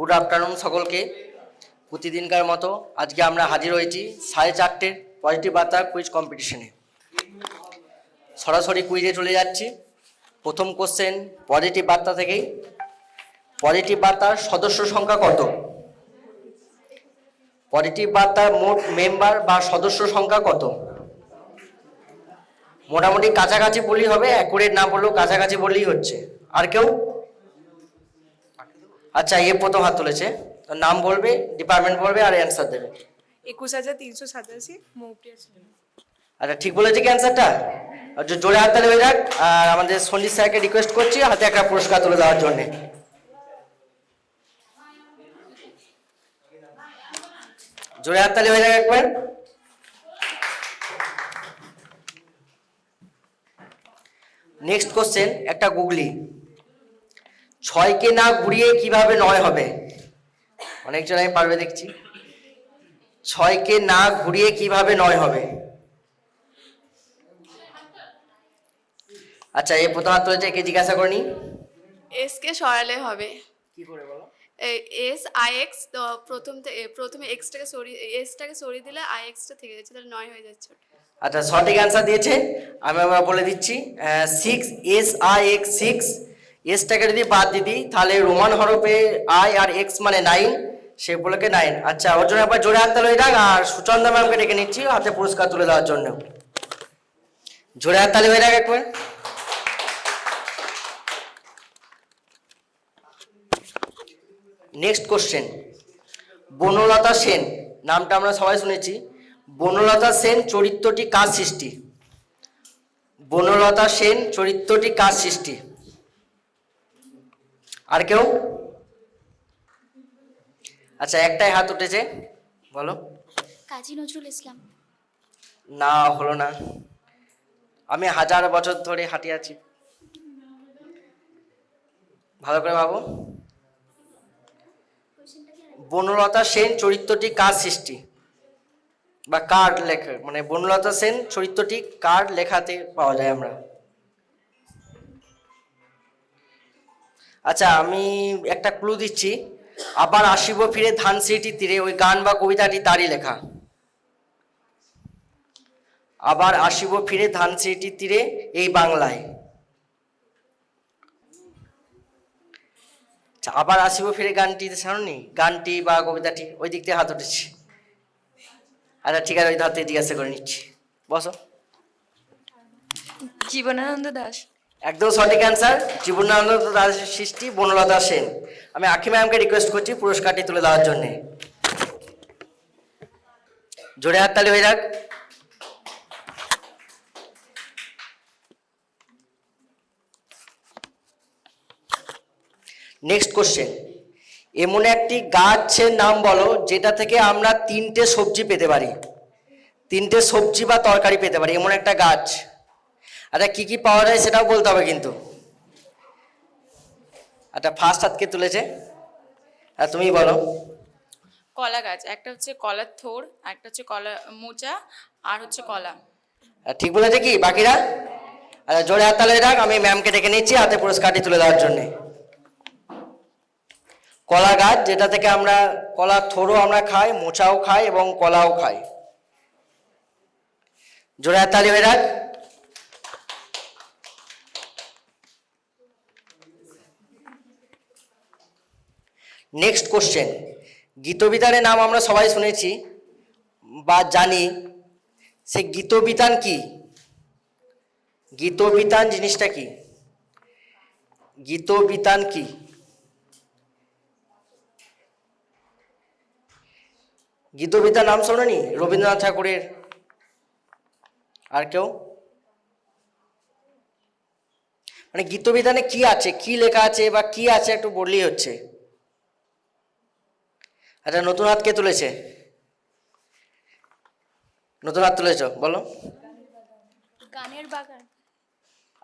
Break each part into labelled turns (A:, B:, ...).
A: Good afternoon সকলকে। প্রতিদিনকার মতো আজকে আমরা হাজির হয়েছি সাড়ে চারটের পজিটিভ বার্তা কুইজ কম্পিটিশনে সরাসরি কুইজে চলে যাচ্ছি। প্রথম কোশ্চেন পজিটিভ বার্তা থেকেই। পজিটিভ বার্তার সদস্য সংখ্যা কত? পজিটিভ বার্তার মোট মেম্বার বা সদস্য সংখ্যা কত? মোটামুটি কাছাকাছি বললেই হবে অ্যাকুরেট না বললেও কাছাকাছি বললেই হচ্ছে। আর কেউ? আচ্ছা এ প্রথম হাত তুলেছে। তো নাম বলবে ডিপার্টমেন্ট বলবে আর অ্যান্সার দেবে।
B: একুশ হাজার তিনশো সাতাশি মৌপ্রিয়া
A: আচ্ছা ঠিক বলেছে কি অ্যান্সারটা জোরে হাততালি হয়ে যাক আর আমাদের সঞ্জিত স্যারকে রিকোয়েস্ট করছি হাতে একটা পুরস্কার তুলে দেওয়ার জন্যে। জোরে হাততালি হয়ে যাক একবার। নেক্সট কোশ্চেন একটা গুগলি। ছয়কে না ঘুরিয়ে কীভাবে নয় হবে? অনেকজন আমি পারবে দেখছি। ছয়কে না ঘুরিয়ে কীভাবে নয় হবে? আচ্ছা এই প্রথম হাত একে জিজ্ঞাসা করিনি?
C: এস কে সরালে হবে।
A: কি করে বলো?
C: এস আই এক্স তো প্রথম প্রথমে এক্সটাকে সরিয়ে এসটাকে সরিয়ে দিলে আই এক্সটা থেকে যাচ্ছে তাহলে নয় হয়ে যাচ্ছে
A: আচ্ছা সঠিক অ্যান্সার দিয়েছে। আমি আবার বলে দিচ্ছি six S I X six এসটাকে যদি বাদ দিয়ে দিই, তাহলে রোমান হরফে আই আর এক্স মানে নাইন সে বলেকে নাইন আচ্ছা ওর জন্য একবার জোরে হাততালি হয়ে যাক আর সুচন্দা ম্যামকে ডেকে নিচ্ছি হাতে পুরস্কার তুলে দেওয়ার জন্য। জোরে হাততালি হয়ে যাক একবার। নেক্সট কোশ্চেন বনলতা সেন, নামটা আমরা সবাই শুনেছি। বনলতা সেন চরিত্রটি কার সৃষ্টি? বনলতা সেন চরিত্রটি কার সৃষ্টি? আর কেউ? আচ্ছা একটাই হাত উঠেছে। বলো।
D: কাজী নজরুল ইসলাম।
A: না হলো না। আমি হাজার বছর ধরে হাঁটি আছি। ভালো করে ভাবো। বনলতা সেন চরিত্রটি কার সৃষ্টি? বা কার লেখা মানে বনলতা সেন চরিত্রটি কার লেখাতে পাওয়া যায় আমরা? আচ্ছা আমি একটা ক্লু দিচ্ছি। আবার আসিব ফিরে ধান সিটি তীরে ওই গান বা কবিতাটি তারই লেখা। আবার আসিব ফিরে ধান সিটি তীরে এই বাংলায়। আচ্ছা, আবার আসিব ফিরে গানটি শোনি গানটি বা কবিতাটি ওই দিক থেকে হাত উঠেছি। আচ্ছা ঠিক আছে ওই থেকে জিজ্ঞাসা করে নিচ্ছি। বসো।
B: জীবনানন্দ দাস।
A: একদম সঠিক অ্যান্সার জীবনানন্দ দাসের সৃষ্টি, বনলতা সেন। আমি আখি ম্যামকে রিকোয়েস্ট করছি পুরস্কারটি তুলে দেওয়ার জন্যে। জোরে হাততালি হয়ে যাক। নেক্সট কোশ্চেন এমন একটি গাছের নাম বলো, যেটা থেকে আমরা তিনটে সবজি পেতে পারি। তিনটে সবজি বা তরকারি পেতে পারি, এমন একটা গাছ। আচ্ছা কি কি পাওয়া যায় সেটাও বলতে হবে কিন্তু। আচ্ছা ফার্স্ট হাতকে তুলেছে। আর তুমি বলো।
E: কলা গাছ একটা হচ্ছে কলার থোর একটা হচ্ছে কলা মোচা আর হচ্ছে কলা।
A: ঠিক বলেছে কি? বাকিরা? আচ্ছা জোরে হাত তালে রাখ আমি ম্যামকে ডেকে নিচ্ছি হাতে পুরস্কারটি তুলে দেওয়ার জন্যে। কলা গাছ যেটা থেকে আমরা কলার থোরও আমরা খাই মোচাও খাই এবং কলাও খাই। জোরে হাত তালি হয়ে রাখ। নেক্সট কোশ্চেন গীতবিতানের নাম আমরা সবাই শুনেছি বা জানি। সে গীতবিতান কি? গীতবিতান জিনিসটা কি? গীতবিতান কি? গীতবিতার নাম শোনেনি? রবীন্দ্রনাথ ঠাকুরের। আর কেউ? মানে গীতবিধানে কি আছে? কি লেখা আছে বা কি আছে একটু বললেই হচ্ছে। আচ্ছা নতুন হাত কে তুলেছে? নতুন হাত তুলেছ বলো।
D: গানের বাগান।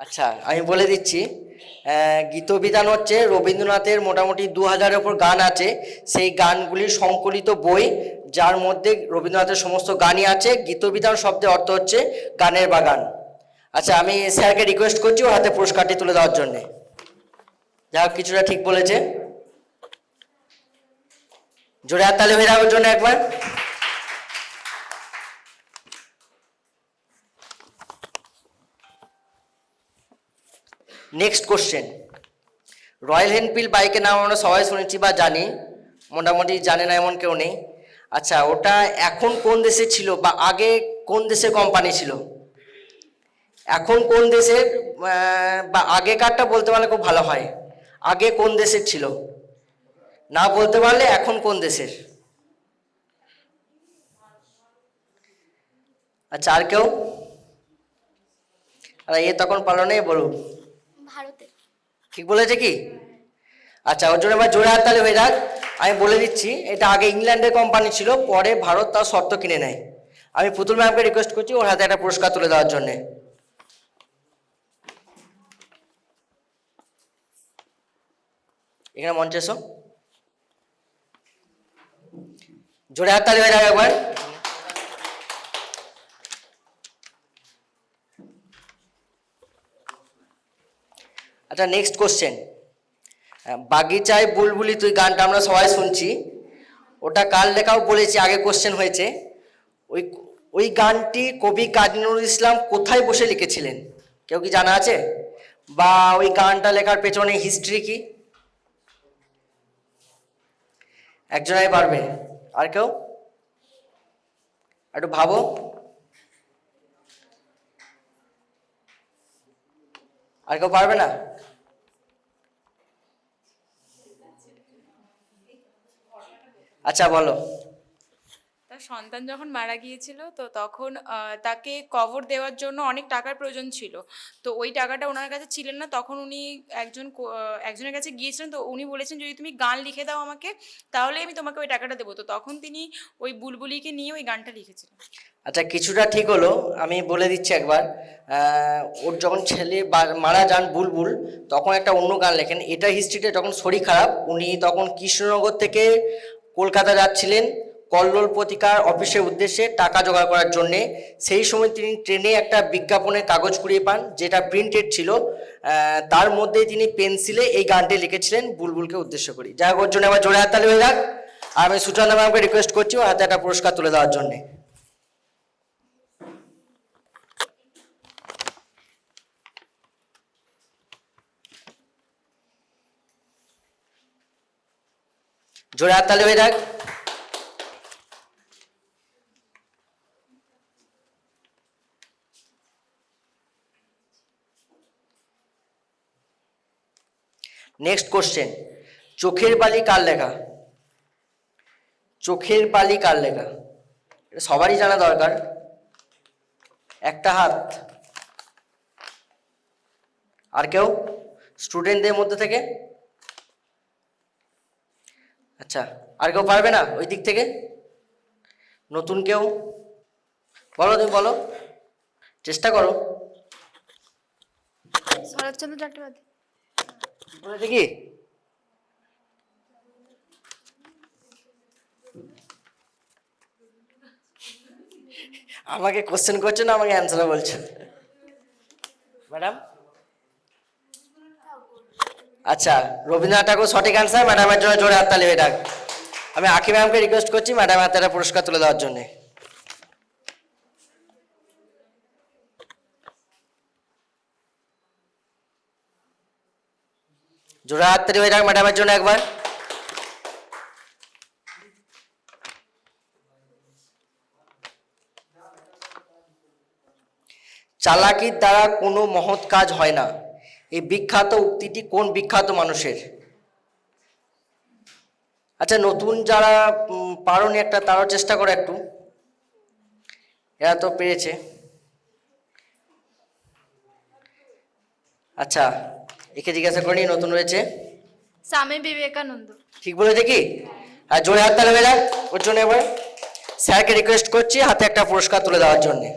A: আচ্ছা আমি বলে দিচ্ছি আহ, গীতবিতান হচ্ছে রবীন্দ্রনাথের মোটামুটি দু হাজারের ওপর গান আছে। সেই গানগুলির সংকলিত বই যার মধ্যে রবীন্দ্রনাথের সমস্ত গানই আছে। গীতবিতান শব্দের অর্থ হচ্ছে গানের বাগান। আচ্ছা আমি স্যারকে রিকোয়েস্ট করছি ওর হাতে পুরস্কারটি তুলে দেওয়ার জন্যে। যা কিছুটা ঠিক বলেছে। জোরে হাততালি হয়ে যাওয়ার জন্য একবার। নেক্সট কোশ্চেন রয়্যাল এনফিল্ড বাইকের নাম আমরা সবাই শুনেছি বা জানি, মোটামুটি জানে না এমন কেউ নেই। আচ্ছা ওটা এখন কোন দেশে ছিল বা আগে কোন দেশের কোম্পানি ছিল? এখন কোন দেশের বা আগেকারটা বলতে পারলে খুব ভালো হয়। আগে কোন দেশের ছিল? না বলতে পারলে এখন কোন দেশের? আচ্ছা আর কেউ? আর এ তখন পারল না বলুন।
D: ভারতের
A: ঠিক বলেছে কি? আচ্ছা ওর জন্য এবার জোরে হাততালি হয়ে যাক। আমি বলে দিচ্ছি এটা আগে ইংল্যান্ডের কোম্পানি ছিল পরে ভারত তার শর্ত কিনে নেয়। আমি পুতুল ম্যামকে রিকোয়েস্ট করছি ওর হাতে একটা পুরস্কার তুলে দেওয়ার জন্যে। এখানে মঞ্চে এসো। জোরে হাততালি হয়ে যাক একবার। আচ্ছা নেক্সট কোশ্চেন বাগিচায় বুলবুলি, তুই গানটা আমরা সবাই শুনছি। ওটা কার লেখাও বলেছি, আগে কোশ্চেন হয়েছে। ওই ওই গানটি কবি কাজী ইসলাম কোথায় বসে লিখেছিলেন? কেউ কি জানা আছে? বা ওই গানটা লেখার পেছনে হিস্ট্রি কি? একজনাই পারবে। আর কেউ? একটু ভাবো। আর কেউ পারবে না? আচ্ছা বলো।
E: তার সন্তান যখন মারা গিয়েছিল, তো তখন তাকে কবর দেওয়ার জন্য অনেক টাকার প্রয়োজন ছিল। তো ওই টাকাটা ওনার কাছে ছিলেন না, তখন উনি একজন একজনের কাছে গিয়েছিলেন, তো উনি বলেছেন, যদি তুমি গান লিখে দাও আমাকে, তাহলে আমি তোমাকে ওই টাকাটা দেবো। তো তখন তিনি ওই বুলবুলিকে নিয়ে ওই গানটা লিখেছিলেন।
A: আচ্ছা কিছুটা ঠিক হলো, আমি বলে দিচ্ছি একবার। ওর যখন ছেলে মারা যান বুলবুল, তখন একটা অন্য গান লেখেন। এটা হিস্ট্রিতে যখন শরীর খারাপ, উনি তখন কৃষ্ণনগর থেকে কলকাতা যাচ্ছিলেন। কল্লোল পত্রিকার অফিসের উদ্দেশ্যে টাকা জোগাড় করার জন্যে। সেই সময় তিনি ট্রেনে একটা বিজ্ঞাপনের কাগজ কুড়িয়ে পান, যেটা প্রিন্টেড ছিল। তার মধ্যে তিনি পেন্সিলে এই গানটি লিখেছিলেন, বুলবুলকে উদ্দেশ্য করি। যাই হোক জন্য আবার জোরে হাততালি হয়ে যাক। আর আমি সুচন্দা ম্যামকে রিকোয়েস্ট করছি হাতে একটা পুরস্কার তুলে দেওয়ার জন্যে। জোরে হাততালি হয়ে যাক। নেক্সট কোশ্চেন চোখের বালি কার লেখা? চোখের বালি কার লেখা? এটা সবারই জানা দরকার। একটা হাত। আর কেউ? স্টুডেন্টদের মধ্যে থেকে? আচ্ছা আর কেউ পারবে না ওই দিক থেকে? নতুন কেউ? বলো তুমি, বলো। চেষ্টা করো।
D: শরৎচন্দ্র চট্টোপাধ্যায়।
A: কি? আমাকে কোশ্চেন করছ না, আমাকে অ্যান্সার বলছো? ম্যাডাম আচ্ছা রবীন্দ্রনাথ ঠাকুর সঠিক অ্যান্সার ম্যাডামের জন্য জোরে হাততালি ডাক আমি আখি ম্যামকে রিকোয়েস্ট করছি ম্যাডাম হাতে পুরস্কার তুলে দেওয়ার জন্যে। জোরে হাততালি হয়ে যাক ম্যাডামের জন্য একবার। চালাকির দ্বারা কোনো মহৎ কাজ হয় না। এই বিখ্যাত উক্তিটি কোন বিখ্যাত মানুষের? আচ্ছা নতুন যারা পারোনি একটা, তারও চেষ্টা করে একটু। এরা তো পেরেছে। আচ্ছা একে জিজ্ঞাসা করিনি নতুন রয়েছে
C: স্বামী বিবেকানন্দ।
A: ঠিক বলেছে কি? আর জোরে হাত তালে যাক ওর জন্য এবার। স্যারকে রিকোয়েস্ট করছি হাতে একটা পুরস্কার তুলে দেওয়ার জন্যে।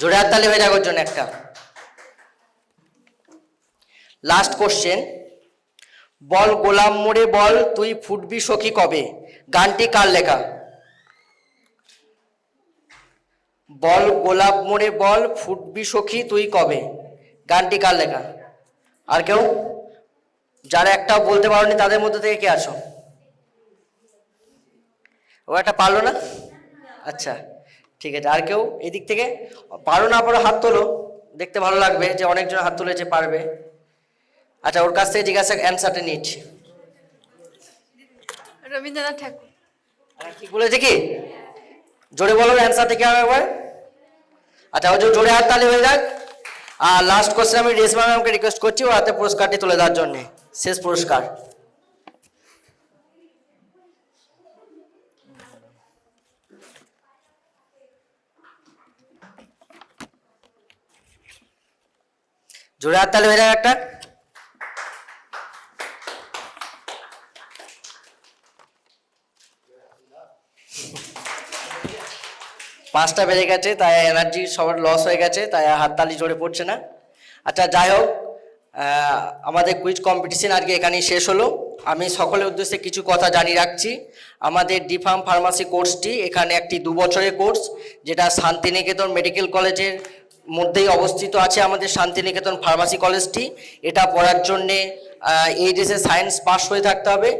A: জোরে হাত তালে ওর জন্য একটা। লাস্ট কোশ্চেন বল গোলাম মোড়ে বল তুই ফুটবি সখী কবে? গানটি কার লেখা? বল গোলাপ মোড়ে বল ফুটবি সখী তুই কবে? গানটি কার লেখা? আর কেউ? যারা একটাও বলতে পারোনি তাদের মধ্যে থেকে কে আছো? ও একটা পারল না? আচ্ছা ঠিক আছে। আর কেউ এদিক থেকে? পারো না পারো হাত তোলো। দেখতে ভালো লাগবে যে অনেকজন হাত তুলেছে পারবে। আচ্ছা ওর কাছ থেকে জিজ্ঞাসা অ্যান্সারটা নিচ্ছি।
D: রবীন্দ্রনাথ ঠাকুর।
A: আর কি বলেছে কি? জোরে বলো অ্যান্সারটা কি হবে একবার? আচ্ছা ওই জোরে হাত তালি হয়ে যাক। আর লাস্ট কোশ্চেন আমি রেশমা ম্যামকে রিকোয়েস্ট করছি, ও হাতে পুরস্কারটি তুলে দেওয়ার জন্য। শেষ পুরস্কার। জোরে হাত তালি হয়ে যাক একটা। পাঁচটা বেজে গেছে, তাই এনার্জি সবার লস হয়ে গেছে, তাই হাততালি জোরে পড়ছে না। আচ্ছা যাই হোক আমাদের কুইজ কম্পিটিশন আজকে এখানেই শেষ হলো। আমি সকলের উদ্দেশ্যে কিছু কথা জানিয়ে রাখছি। আমাদের ডিফার্ম ফার্মাসি কোর্সটি এখানে একটি দু বছরের কোর্স যেটা শান্তিনিকেতন মেডিকেল কলেজের মধ্যেই অবস্থিত আছে আমাদের শান্তিনিকেতন ফার্মাসি কলেজটি এটা পড়ার জন্যে এইচএসে সায়েন্স পাস হয়ে থাকতে হবে।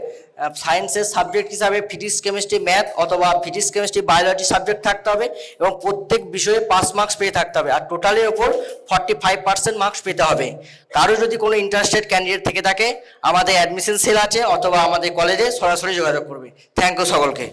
A: সায়েন্সের সাবজেক্ট হিসাবে ফিজিক্স কেমিস্ট্রি ম্যাথ অথবা ফিজিক্স কেমিস্ট্রি বায়োলজি সাবজেক্ট থাকতে হবে এবং প্রত্যেক বিষয়ে পাস মার্কস পেয়ে থাকতে হবে। আর টোটালের ওপর ফর্টি ফাইভ পার্সেন্ট মার্কস পেতে হবে। কারও যদি কোনো ইন্টারেস্টেড ক্যান্ডিডেট থেকে থাকে, আমাদের অ্যাডমিশন সেল আছে অথবা আমাদের কলেজে সরাসরি যোগাযোগ করবে। থ্যাংক ইউ সকলকে।